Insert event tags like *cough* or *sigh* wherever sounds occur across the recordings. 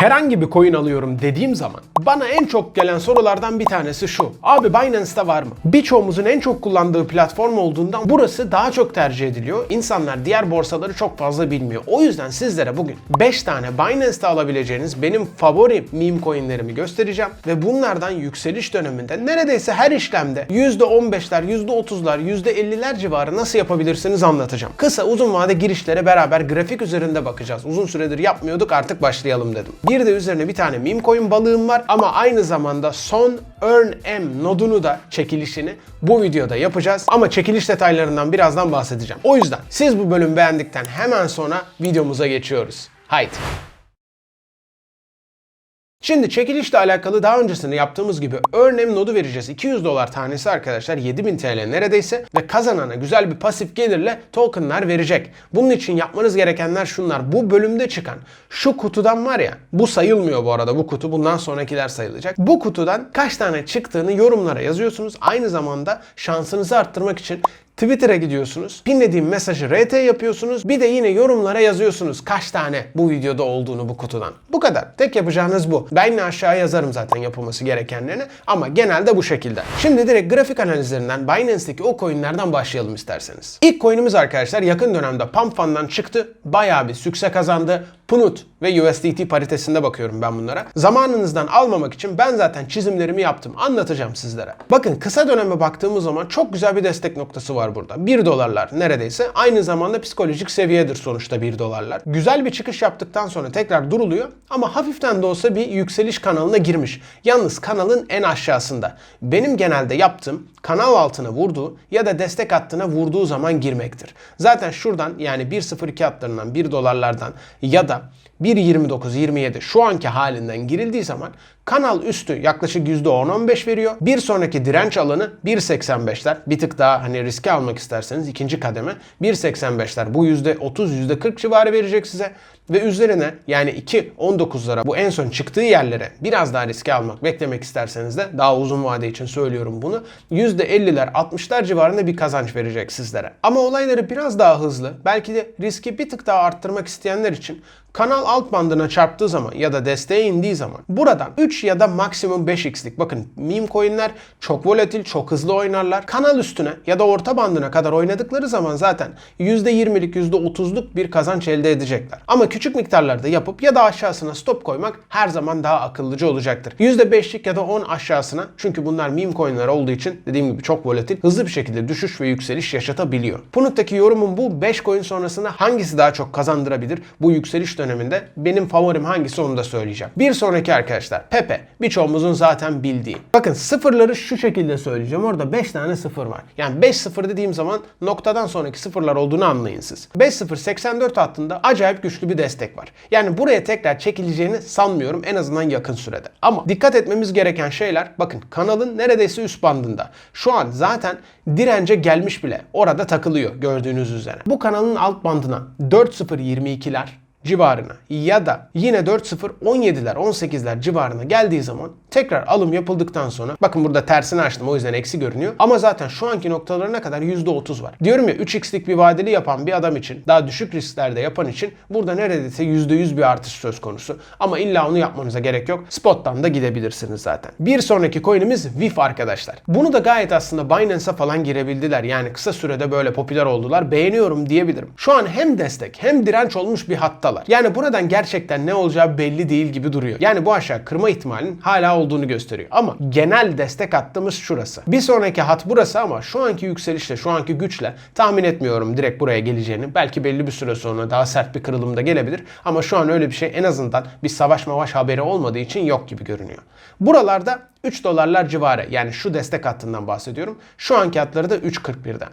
Herhangi bir coin alıyorum dediğim zaman bana en çok gelen sorulardan bir tanesi şu. Abi Binance'da var mı? Birçoğumuzun en çok kullandığı platform olduğundan burası daha çok tercih ediliyor. İnsanlar diğer borsaları çok fazla bilmiyor. O yüzden sizlere bugün 5 tane Binance'da alabileceğiniz benim favori meme coinlerimi göstereceğim. Ve bunlardan yükseliş döneminde neredeyse her işlemde %15'ler, %30'lar, %50'ler civarı nasıl yapabilirsiniz anlatacağım. Kısa uzun vade girişlere beraber grafik üzerinde bakacağız. Uzun süredir yapmıyorduk artık başlayalım dedim. Bir de üzerine bir tane meme coin balığım var ama aynı zamanda son Earn M nodunu da çekilişini bu videoda yapacağız. Ama çekiliş detaylarından birazdan bahsedeceğim. O yüzden siz bu bölümü beğendikten hemen sonra videomuza geçiyoruz. Haydi. Şimdi çekilişle alakalı daha öncesinde yaptığımız gibi örneğin nodu vereceğiz. 200 dolar tanesi arkadaşlar 7000 TL neredeyse ve kazanana güzel bir pasif gelirle tokenlar verecek. Bunun için yapmanız gerekenler şunlar. Bu bölümde çıkan şu kutudan var ya bu sayılmıyor bu arada bu kutu bundan sonrakiler sayılacak. Bu kutudan kaç tane çıktığını yorumlara yazıyorsunuz. Aynı zamanda şansınızı arttırmak için Twitter'a gidiyorsunuz. Pinlediğim mesajı RT yapıyorsunuz. Bir de yine yorumlara yazıyorsunuz kaç tane bu videoda olduğunu bu kutudan. Bu kadar. Tek yapacağınız bu. Ben yine aşağıya yazarım zaten yapılması gerekenlerini ama genelde bu şekilde. Şimdi direkt grafik analizlerinden Binance'deki o coinlerden başlayalım isterseniz. İlk coinimiz arkadaşlar yakın dönemde Pump Fund'dan çıktı. Bayağı bir sükse kazandı. Punut ve USDT paritesinde bakıyorum ben bunlara. Zamanınızdan almamak için ben zaten çizimlerimi yaptım. Anlatacağım sizlere. Bakın kısa döneme baktığımız zaman çok güzel bir destek noktası var burada. 1 dolarlar neredeyse. Aynı zamanda psikolojik seviyedir sonuçta 1 dolarlar. Güzel bir çıkış yaptıktan sonra tekrar duruluyor ama hafiften de olsa bir yükseliş kanalına girmiş. Yalnız kanalın en aşağısında. Benim genelde yaptığım kanal altına vurduğu ya da destek hattına vurduğu zaman girmektir. Zaten şuradan yani 1.02 hatlarından 1 dolarlardan ya da 1.29-27 şu anki halinden girildiği zaman kanal üstü yaklaşık %10-15 veriyor. Bir sonraki direnç alanı 1.85'ler. Bir tık daha hani riske almak isterseniz ikinci kademe 1.85'ler. Bu %30-%40 civarı verecek size. Ve üzerine yani 2.19'lara bu en son çıktığı yerlere biraz daha riske almak beklemek isterseniz de daha uzun vade için söylüyorum bunu. %50'ler 60'lar civarında bir kazanç verecek sizlere. Ama olayları biraz daha hızlı belki de riski bir tık daha arttırmak isteyenler için kanal alt bandına çarptığı zaman ya da desteğe indiği zaman buradan 3 ya da maksimum 5x'lik bakın meme coinler çok volatil çok hızlı oynarlar. Kanal üstüne ya da orta bandına kadar oynadıkları zaman zaten %20'lik %30'luk bir kazanç elde edecekler. Ama küçük miktarlarda yapıp ya da aşağısına stop koymak her zaman daha akıllıcı olacaktır. %5'lik ya da 10 aşağısına çünkü bunlar meme coinler olduğu için dediğim gibi çok volatil hızlı bir şekilde düşüş ve yükseliş yaşatabiliyor. Punut'taki yorumum bu 5 coin sonrasında hangisi daha çok kazandırabilir bu yükseliş döneminde benim favorim hangisi onu da söyleyeceğim. Bir sonraki arkadaşlar Pepe birçoğumuzun zaten bildiği. Bakın sıfırları şu şekilde söyleyeceğim. Orada 5 tane sıfır var. Yani 5 sıfır dediğim zaman noktadan sonraki sıfırlar olduğunu anlayın siz. 5 0 84 hattında acayip güçlü bir destek var. Yani buraya tekrar çekileceğini sanmıyorum en azından yakın sürede. Ama dikkat etmemiz gereken şeyler bakın kanalın neredeyse üst bandında. Şu an zaten dirence gelmiş bile. Orada takılıyor gördüğünüz üzere. Bu kanalın alt bandına 4.022'ler civarına ya da yine 4.0-17'ler 18'ler civarına geldiği zaman tekrar alım yapıldıktan sonra bakın burada tersini açtım o yüzden eksi görünüyor ama zaten şu anki noktalarına kadar %30 var. Diyorum ya 3x'lik bir vadeli yapan bir adam için daha düşük risklerde yapan için burada neredeyse %100 bir artış söz konusu. Ama illa onu yapmanıza gerek yok. Spot'tan da gidebilirsiniz zaten. Bir sonraki coin'imiz VIF arkadaşlar. Bunu da gayet aslında Binance'a falan girebildiler. Yani kısa sürede böyle popüler oldular. Beğeniyorum diyebilirim. Şu an hem destek hem direnç olmuş bir hattalar. Yani buradan gerçekten ne olacağı belli değil gibi duruyor. Yani bu aşağı kırma ihtimalinin hala olduğunu gösteriyor. Ama genel destek hattımız şurası. Bir sonraki hat burası ama şu anki yükselişle, şu anki güçle tahmin etmiyorum direkt buraya geleceğini. Belki belli bir süre sonra daha sert bir kırılımda gelebilir. Ama şu an öyle bir şey en azından bir savaş mavaş haberi olmadığı için yok gibi görünüyor. Buralarda 3 dolarlar civarı yani şu destek hattından bahsediyorum. Şu anki hatları da 3.41'den.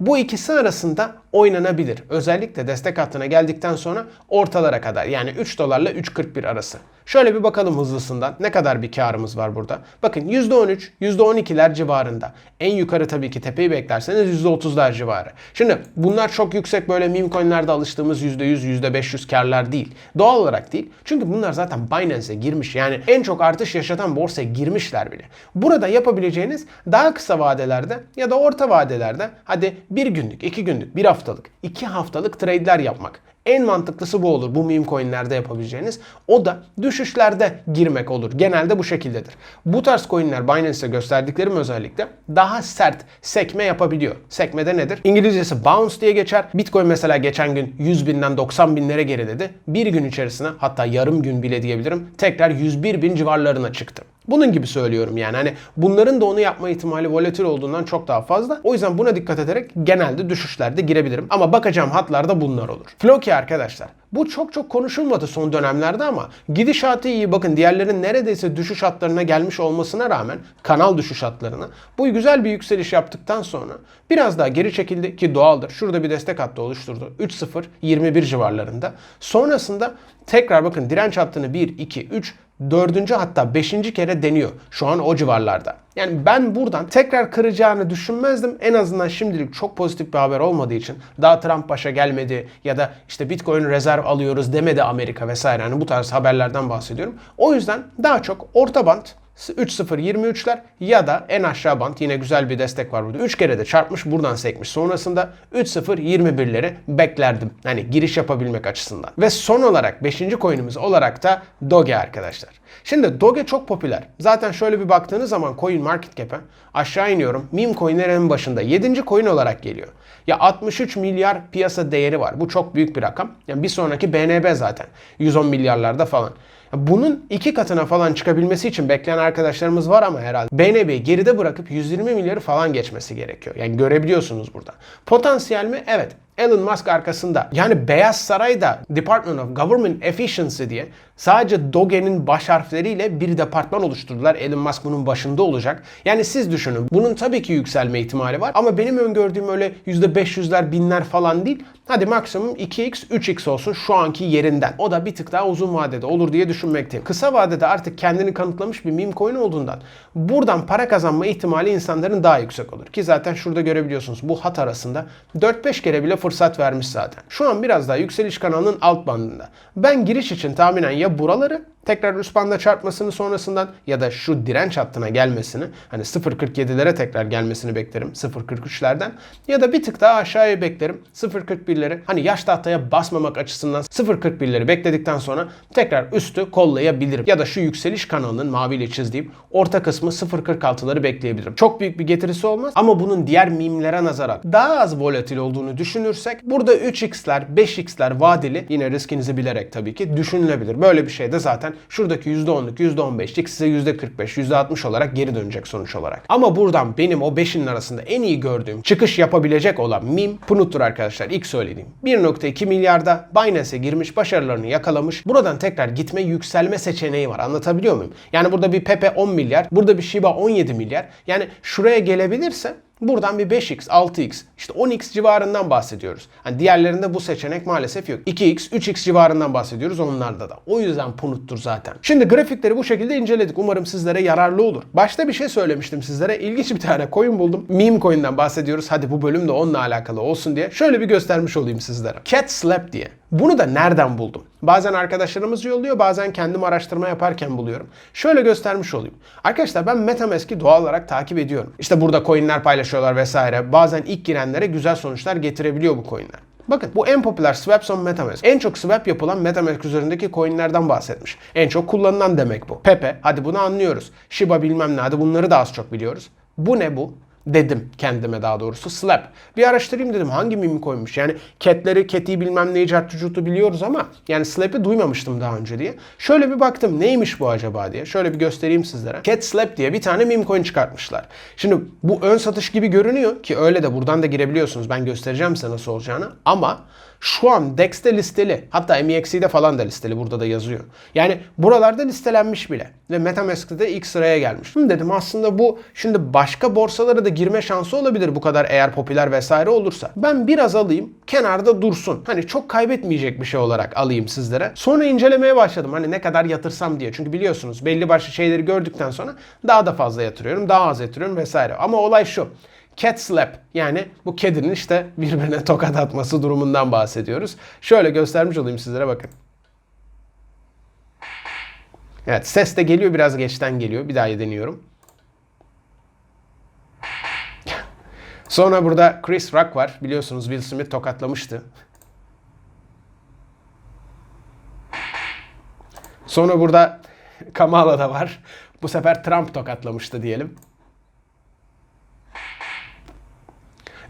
Bu ikisi arasında oynanabilir. Özellikle destek hattına geldikten sonra ortalara kadar yani 3 dolarla 3.41 arası. Şöyle bir bakalım hızlısından ne kadar bir karımız var burada. Bakın %13, %12'ler civarında. En yukarı tabii ki tepeyi beklerseniz %30'lar civarı. Şimdi bunlar çok yüksek böyle meme coinlerde alıştığımız %100, %500 karlar değil. Doğal olarak değil. Çünkü bunlar zaten Binance'e girmiş. Yani en çok artış yaşatan borsaya girmişler bile. Burada yapabileceğiniz daha kısa vadelerde ya da orta vadelerde hadi bir günlük, iki günlük, bir haftalık, iki haftalık trade'ler yapmak. En mantıklısı bu olur. Bu meme coinlerde yapabileceğiniz. O da düşüşlerde girmek olur. Genelde bu şekildedir. Bu tarz coinler Binance'e gösterdiklerim özellikle daha sert sekme yapabiliyor. Sekme de nedir? İngilizcesi bounce diye geçer. Bitcoin mesela geçen gün 100 binden 90 binlere geriledi. Bir gün içerisine hatta yarım gün bile diyebilirim tekrar 101 bin civarlarına çıktı. Bunun gibi söylüyorum yani hani bunların da onu yapma ihtimali volatil olduğundan çok daha fazla. O yüzden buna dikkat ederek genelde düşüşlerde girebilirim. Ama bakacağım hatlarda bunlar olur. Floki arkadaşlar bu çok çok konuşulmadı son dönemlerde ama gidişatı iyi. Bakın diğerlerin neredeyse düşüş hatlarına gelmiş olmasına rağmen kanal düşüş hatlarına bu güzel bir yükseliş yaptıktan sonra biraz daha geri çekildi ki doğaldır. Şurada bir destek hattı oluşturdu. 3.0 21 civarlarında. Sonrasında tekrar bakın direnç hattını 1 2 3 dördüncü hatta beşinci kere deniyor. Şu an o civarlarda. Yani ben buradan tekrar kıracağını düşünmezdim. En azından şimdilik çok pozitif bir haber olmadığı için daha Trump başa gelmedi ya da işte Bitcoin rezerv alıyoruz demedi Amerika vesaire. Hani bu tarz haberlerden bahsediyorum. O yüzden daha çok orta band 3.0-23'ler ya da en aşağı band yine güzel bir destek var burada. 3 kere de çarpmış buradan sekmiş. Sonrasında 3.0-21'leri beklerdim. Hani giriş yapabilmek açısından. Ve son olarak 5. coin'imiz olarak da Doge arkadaşlar. Şimdi Doge çok popüler. Zaten şöyle bir baktığınız zaman coin market cap'e aşağı iniyorum. Meme coin'lerin başında 7. coin olarak geliyor. Ya 63 milyar piyasa değeri var. Bu çok büyük bir rakam. Yani bir sonraki BNB zaten. 110 milyarlarda falan. Bunun iki katına falan çıkabilmesi için bekleyen arkadaşlarımız var ama herhalde BNB'yi geride bırakıp 120 milyarı falan geçmesi gerekiyor. Yani görebiliyorsunuz burada. Potansiyel mi? Evet. Elon Musk arkasında. Yani Beyaz Saray'da Department of Government Efficiency diye sadece Doge'nin baş harfleriyle bir departman oluşturdular. Elon Musk bunun başında olacak. Yani siz düşünün. Bunun tabii ki yükselme ihtimali var ama benim öngördüğüm öyle %500'ler, binler falan değil. Hadi maksimum 2x, 3x olsun şu anki yerinden. O da bir tık daha uzun vadede olur diye düşünmekteyim. Kısa vadede artık kendini kanıtlamış bir meme coin olduğundan buradan para kazanma ihtimali insanların daha yüksek olur. Ki zaten şurada görebiliyorsunuz bu hat arasında 4-5 kere bile fırsat vermiş zaten. Şu an biraz daha yükseliş kanalının alt bandında. Ben giriş için tahminen ya buraları tekrar üst banda çarpmasını sonrasından ya da şu direnç hattına gelmesini hani 0.47'lere tekrar gelmesini beklerim 0.43'lerden ya da bir tık daha aşağıya beklerim 0.41'leri hani yaş tahtaya basmamak açısından 0.41'leri bekledikten sonra tekrar üstü kollayabilirim ya da şu yükseliş kanalının maviyle çizdiğim orta kısmı 0.46'ları bekleyebilirim. Çok büyük bir getirisi olmaz ama bunun diğer mimlere nazaran daha az volatil olduğunu düşünürsek burada 3x'ler 5x'ler vadeli yine riskinizi bilerek tabii ki düşünülebilir. Böyle bir şey de zaten şuradaki %10'luk %15'lik size %45 %60 olarak geri dönecek sonuç olarak. Ama buradan benim o 5'in arasında en iyi gördüğüm çıkış yapabilecek olan mim Punut'tur arkadaşlar ilk söylediğim. 1.2 milyarda Binance'e girmiş başarılarını yakalamış. Buradan tekrar gitme yükselme seçeneği var anlatabiliyor muyum? Yani burada bir Pepe 10 milyar burada bir Shiba 17 milyar. Yani şuraya gelebilirse Buradan bir 5x, 6x, işte 10x civarından bahsediyoruz. Hani diğerlerinde bu seçenek maalesef yok. 2x, 3x civarından bahsediyoruz onlarda da. O yüzden punuttur zaten. Şimdi grafikleri bu şekilde inceledik. Umarım sizlere yararlı olur. Başta bir şey söylemiştim sizlere. İlginç bir tane coin buldum. Meme coin'den bahsediyoruz. Hadi bu bölüm de onunla alakalı olsun diye. Şöyle bir göstermiş olayım sizlere. Cat Slap diye. Bunu da nereden buldum? Bazen arkadaşlarımız yolluyor, bazen kendim araştırma yaparken buluyorum. Şöyle göstermiş olayım. Arkadaşlar ben MetaMask'i doğal olarak takip ediyorum. İşte burada coinler paylaşıyorlar vesaire. Bazen ilk girenlere güzel sonuçlar getirebiliyor bu coinler. Bakın bu en popüler swaps on MetaMask. En çok swap yapılan MetaMask üzerindeki coinlerden bahsetmiş. En çok kullanılan demek bu. Pepe hadi bunu anlıyoruz. Shiba bilmem ne hadi bunları da az çok biliyoruz. Bu ne bu? Dedim kendime daha doğrusu. Slap. Bir araştırayım dedim hangi mimi koymuş. Yani catleri, cat'i bilmem neyi cartücutu biliyoruz ama yani Slap'i duymamıştım daha önce diye. Şöyle bir baktım neymiş bu acaba diye. Şöyle bir göstereyim sizlere. Cat Slap diye bir tane meme coin çıkartmışlar. Şimdi bu ön satış gibi görünüyor ki öyle de buradan da girebiliyorsunuz. Ben göstereceğim size nasıl olacağını. Ama şu an DEX'te listeli. Hatta MEXC'de falan da listeli. Burada da yazıyor. Yani buralarda listelenmiş bile. Ve Metamask'te de ilk sıraya gelmiş. Şimdi dedim aslında bu şimdi başka borsalara da girme şansı olabilir bu kadar eğer popüler vesaire olursa. Ben biraz alayım kenarda dursun. Hani çok kaybetmeyecek bir şey olarak alayım sizlere. Sonra incelemeye başladım. Hani ne kadar yatırsam diye. Çünkü biliyorsunuz belli başlı şeyleri gördükten sonra daha da fazla yatırıyorum. Daha az yatırıyorum vesaire. Ama olay şu. Cat slap yani bu kedinin işte birbirine tokat atması durumundan bahsediyoruz. Şöyle göstermiş olayım sizlere bakın. Evet ses de geliyor biraz geçten geliyor. Bir daha deniyorum. Sonra burada Chris Rock var. Biliyorsunuz Will Smith tokatlamıştı. Sonra burada Kamala da var. Bu sefer Trump tokatlamıştı diyelim.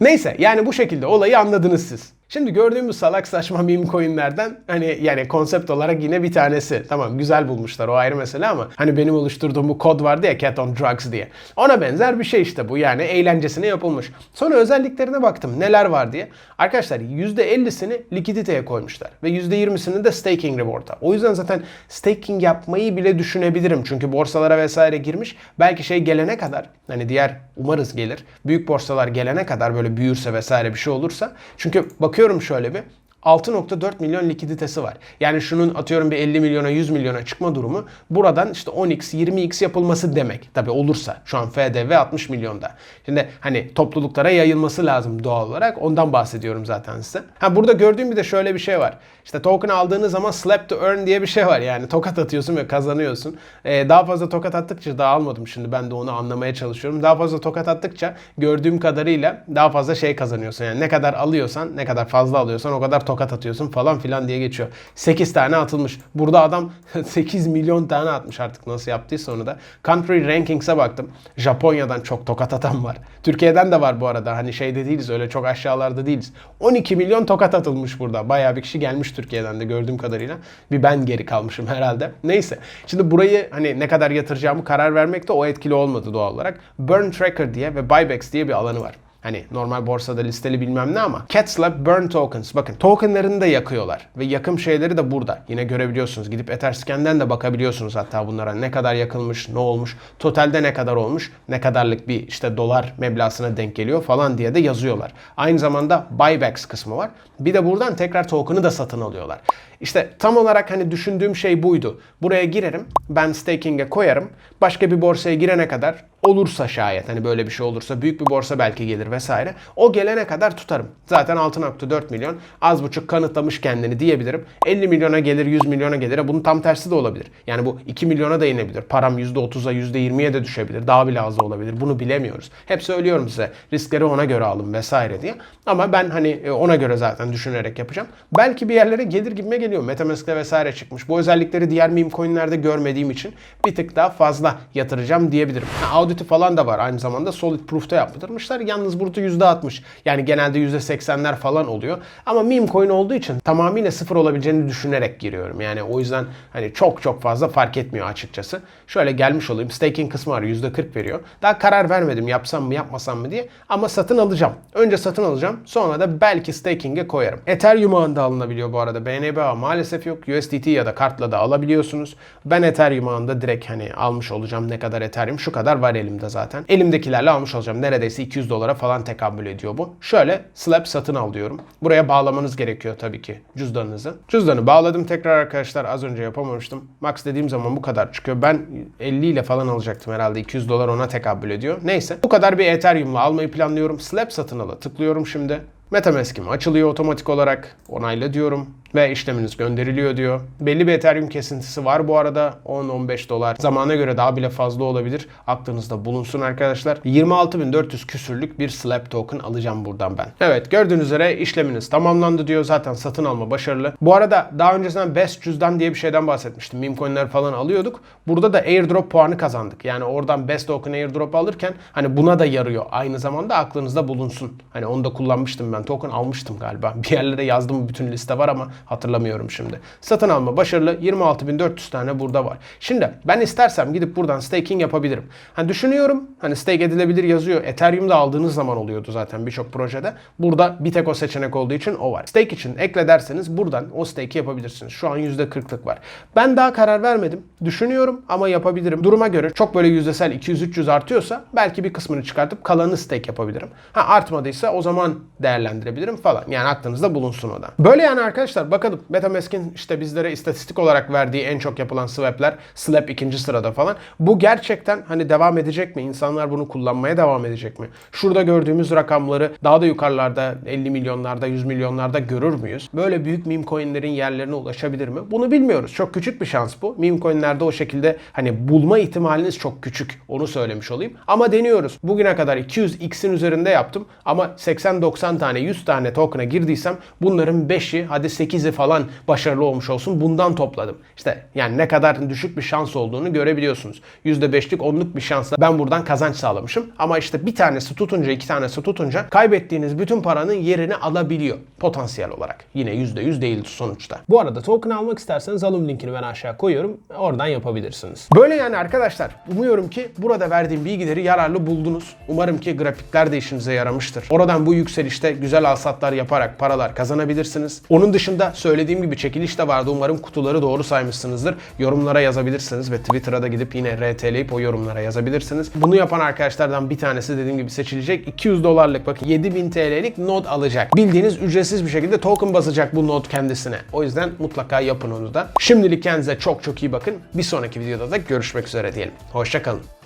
Neyse yani bu şekilde olayı anladınız siz. Şimdi gördüğümüz salak saçma meme coinlerden hani yani konsept olarak yine bir tanesi. Tamam güzel bulmuşlar o ayrı mesele ama hani benim oluşturduğum bu kod vardı ya Cat on Drugs diye. Ona benzer bir şey işte bu yani eğlencesine yapılmış. Sonra özelliklerine baktım neler var diye. Arkadaşlar %50'sini likiditeye koymuşlar ve %20'sini de staking reward'a. O yüzden zaten staking yapmayı bile düşünebilirim. Çünkü borsalara vesaire girmiş. Belki şey gelene kadar hani diğer umarız gelir. Büyük borsalar gelene kadar böyle büyürse vesaire bir şey olursa. Çünkü bakıyorum şöyle bir 6.4 milyon likiditesi var. Yani şunun atıyorum bir 50 milyona 100 milyona çıkma durumu buradan işte 10x 20x yapılması demek. Tabi olursa şu an FDV 60 milyonda. Şimdi hani topluluklara yayılması lazım doğal olarak. Ondan bahsediyorum zaten size. Ha burada gördüğüm bir de şöyle bir şey var. İşte token aldığınız zaman slap to earn diye bir şey var. Yani tokat atıyorsun ve kazanıyorsun. Ee, daha fazla tokat attıkça daha almadım şimdi ben de onu anlamaya çalışıyorum. Daha fazla tokat attıkça gördüğüm kadarıyla daha fazla şey kazanıyorsun. Yani ne kadar alıyorsan ne kadar fazla alıyorsan o kadar tokat atıyorsun falan filan diye geçiyor. 8 tane atılmış. Burada adam *laughs* 8 milyon tane atmış artık nasıl yaptıysa onu da. Country Rankings'e baktım. Japonya'dan çok tokat atan var. Türkiye'den de var bu arada. Hani şeyde değiliz öyle çok aşağılarda değiliz. 12 milyon tokat atılmış burada. Bayağı bir kişi gelmiş Türkiye'den de gördüğüm kadarıyla. Bir ben geri kalmışım herhalde. Neyse. Şimdi burayı hani ne kadar yatıracağımı karar vermekte o etkili olmadı doğal olarak. Burn Tracker diye ve Buybacks diye bir alanı var. Hani normal borsada listeli bilmem ne ama Catslab Burn Tokens. Bakın tokenlarını da yakıyorlar. Ve yakım şeyleri de burada. Yine görebiliyorsunuz. Gidip Etherscan'den de bakabiliyorsunuz hatta bunlara. Ne kadar yakılmış, ne olmuş, totalde ne kadar olmuş, ne kadarlık bir işte dolar meblağına denk geliyor falan diye de yazıyorlar. Aynı zamanda buybacks kısmı var. Bir de buradan tekrar token'ı da satın alıyorlar. İşte tam olarak hani düşündüğüm şey buydu. Buraya girerim, ben staking'e koyarım. Başka bir borsaya girene kadar olursa şayet hani böyle bir şey olursa büyük bir borsa belki gelir vesaire. O gelene kadar tutarım. Zaten 6.4 milyon az buçuk kanıtlamış kendini diyebilirim. 50 milyona gelir 100 milyona gelir. Bunun tam tersi de olabilir. Yani bu 2 milyona da inebilir. Param %30'a %20'ye de düşebilir. Daha bile az olabilir. Bunu bilemiyoruz. Hep söylüyorum size riskleri ona göre alın vesaire diye. Ama ben hani ona göre zaten düşünerek yapacağım. Belki bir yerlere gelir gibime geliyor. Metamask'te vesaire çıkmış. Bu özellikleri diğer meme coinlerde görmediğim için bir tık daha fazla yatıracağım diyebilirim. Ha, audit'i falan da var aynı zamanda Solid Proof'ta yaptırmışlar. Yalnız burada %60 yani genelde %80'ler falan oluyor. Ama meme coin olduğu için tamamıyla sıfır olabileceğini düşünerek giriyorum. Yani o yüzden hani çok çok fazla fark etmiyor açıkçası. Şöyle gelmiş olayım. Staking kısmı var %40 veriyor. Daha karar vermedim yapsam mı yapmasam mı diye. Ama satın alacağım. Önce satın alacağım. Sonra da belki staking'e koyarım. Ethereum ağında alınabiliyor bu arada. BNB ağı maalesef yok. USDT ya da kartla da alabiliyorsunuz. Ben Ethereum ağında direkt hani almış olacağım. Ne kadar Ethereum? Şu kadar var elimde zaten. Elimdekilerle almış olacağım. Neredeyse 200 dolara falan tekabül ediyor bu. Şöyle slab satın al diyorum. Buraya bağlamanız gerekiyor tabii ki cüzdanınızı. Cüzdanı bağladım tekrar arkadaşlar. Az önce yapamamıştım. Max dediğim zaman bu kadar çıkıyor. Ben 50 ile falan alacaktım herhalde. 200 dolar ona tekabül ediyor. Neyse. Bu kadar bir Ethereum'la almayı planlıyorum. Slab satın ala tıklıyorum şimdi. Metamask'im açılıyor otomatik olarak. Onayla diyorum ve işleminiz gönderiliyor diyor. Belli bir Ethereum kesintisi var bu arada. 10-15 dolar. Zamana göre daha bile fazla olabilir. Aklınızda bulunsun arkadaşlar. 26.400 küsürlük bir slab token alacağım buradan ben. Evet gördüğünüz üzere işleminiz tamamlandı diyor. Zaten satın alma başarılı. Bu arada daha öncesinden Best cüzdan diye bir şeyden bahsetmiştim. Meme coinler falan alıyorduk. Burada da airdrop puanı kazandık. Yani oradan Best token airdrop alırken hani buna da yarıyor. Aynı zamanda aklınızda bulunsun. Hani onu da kullanmıştım ben. Token almıştım galiba. *laughs* Bir yerlere yazdım bütün liste var ama hatırlamıyorum şimdi. Satın alma başarılı 26.400 tane burada var. Şimdi ben istersem gidip buradan staking yapabilirim. Hani düşünüyorum hani stake edilebilir yazıyor. Ethereum'da aldığınız zaman oluyordu zaten birçok projede. Burada bir tek o seçenek olduğu için o var. Stake için ekle derseniz buradan o stake'i yapabilirsiniz. Şu an %40'lık var. Ben daha karar vermedim. Düşünüyorum ama yapabilirim. Duruma göre çok böyle yüzdesel 200-300 artıyorsa belki bir kısmını çıkartıp kalanını stake yapabilirim. Ha artmadıysa o zaman değerlendirebilirim falan. Yani aklınızda bulunsun o da. Böyle yani arkadaşlar bakalım Metamask'in işte bizlere istatistik olarak verdiği en çok yapılan swap'ler Slap ikinci sırada falan. Bu gerçekten hani devam edecek mi? İnsanlar bunu kullanmaya devam edecek mi? Şurada gördüğümüz rakamları daha da yukarılarda 50 milyonlarda 100 milyonlarda görür müyüz? Böyle büyük meme coinlerin yerlerine ulaşabilir mi? Bunu bilmiyoruz. Çok küçük bir şans bu. Meme coinlerde o şekilde hani bulma ihtimaliniz çok küçük. Onu söylemiş olayım. Ama deniyoruz. Bugüne kadar 200x'in üzerinde yaptım ama 80-90 tane 100 tane token'a girdiysem bunların 5'i hadi 8 %8'i falan başarılı olmuş olsun bundan topladım. İşte yani ne kadar düşük bir şans olduğunu görebiliyorsunuz. %5'lik 10'luk bir şansla ben buradan kazanç sağlamışım. Ama işte bir tanesi tutunca iki tanesi tutunca kaybettiğiniz bütün paranın yerini alabiliyor potansiyel olarak. Yine %100 değil sonuçta. Bu arada token almak isterseniz alım linkini ben aşağı koyuyorum. Oradan yapabilirsiniz. Böyle yani arkadaşlar. Umuyorum ki burada verdiğim bilgileri yararlı buldunuz. Umarım ki grafikler de işinize yaramıştır. Oradan bu yükselişte güzel alsatlar yaparak paralar kazanabilirsiniz. Onun dışında söylediğim gibi çekiliş de vardı. Umarım kutuları doğru saymışsınızdır. Yorumlara yazabilirsiniz ve Twitter'a da gidip yine RT'leyip o yorumlara yazabilirsiniz. Bunu yapan arkadaşlardan bir tanesi dediğim gibi seçilecek. 200 dolarlık bakın 7000 TL'lik not alacak. Bildiğiniz ücretsiz bir şekilde token basacak bu not kendisine. O yüzden mutlaka yapın onu da. Şimdilik kendinize çok çok iyi bakın. Bir sonraki videoda da görüşmek üzere diyelim. Hoşçakalın.